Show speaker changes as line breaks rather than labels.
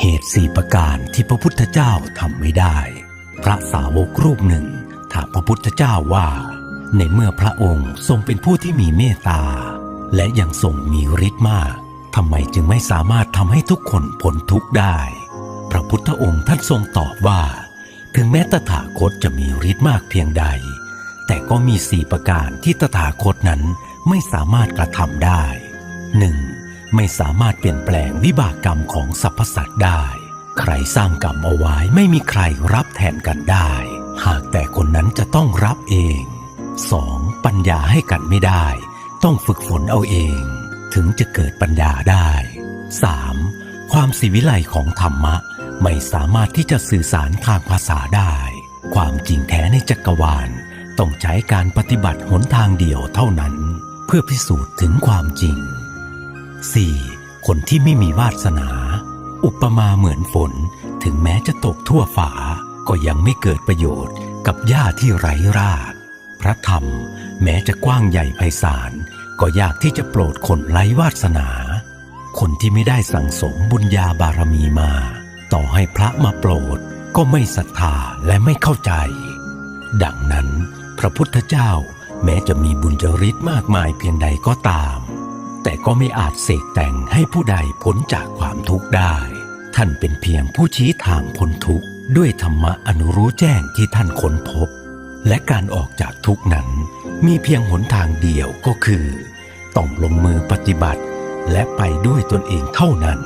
เหตุสี่ประการที่พระพุทธเจ้าทำไม่ได้ พระสาวกรูปหนึ่งถามพระพุทธเจ้าว่า ในเมื่อพระองค์ทรงเป็นผู้ที่มีเมตตา และยังทรงมีฤทธิ์มากทำไมจึงไม่สามารถทำให้ทุกคนพ้นทุกข์ได้ พระพุทธองค์ท่านทรงตอบว่า ถึงแม้ตถาคตจะมีฤทธิ์มากเพียงใด แต่ก็มีสี่ประการที่ตถาคตนั้นไม่สามารถกระทำได้ 1. ไม่สามารถเปลี่ยนแปลงวิบากกรรมของสรรพสัตว์ได้ ใครสร้างกรรมเอาไว้ไม่มีใครรับแทนกันได้ หากแต่คนนั้นจะต้องรับเอง 2. ปัญญาให้กันไม่ได้ ต้องฝึกฝนเอาเอง ถึงจะเกิดปัญญาได้ 3. ความสิวิไลของธรรมะ ไม่สามารถที่จะสื่อสารทางภาษาได้ ความจริงแท้ในจักรวาล ต้องใช้การปฏิบัติหนทางเดียวเท่านั้น เพื่อพิสูจน์ถึงความจริง 4. คนที่ไม่มีวาสนา อุปมาเหมือนฝนถึงแม้จะตกทั่วฝา ก็ยังไม่เกิดประโยชน์กับหญ้าที่ไร้ราก พระธรรมแม้จะกว้างใหญ่ไพศาลก็ยากที่จะโปรดคนไร้วาสนา คนที่ไม่ได้สั่งสมบุญญาบารมีมา ต่อให้พระมาโปรดก็ไม่ศรัทธาและไม่เข้าใจ ดังนั้น พระพุทธเจ้าแม้จะมีบุญจริตมากมายเพียงใดก็ตาม แต่ก็ไม่อาจเสกแต่งให้ผู้ใดพ้นจากความทุกข์ได้ ท่านเป็นเพียงผู้ชี้ทางพ้นทุกข์ด้วยธรรมะอนุรู้แจ้งที่ท่านค้นพบ และการออกจากทุกข์นั้น มีเพียงหนทางเดียวก็คือ ต้องลงมือปฏิบัติ และไปด้วยตนเองเท่านั้น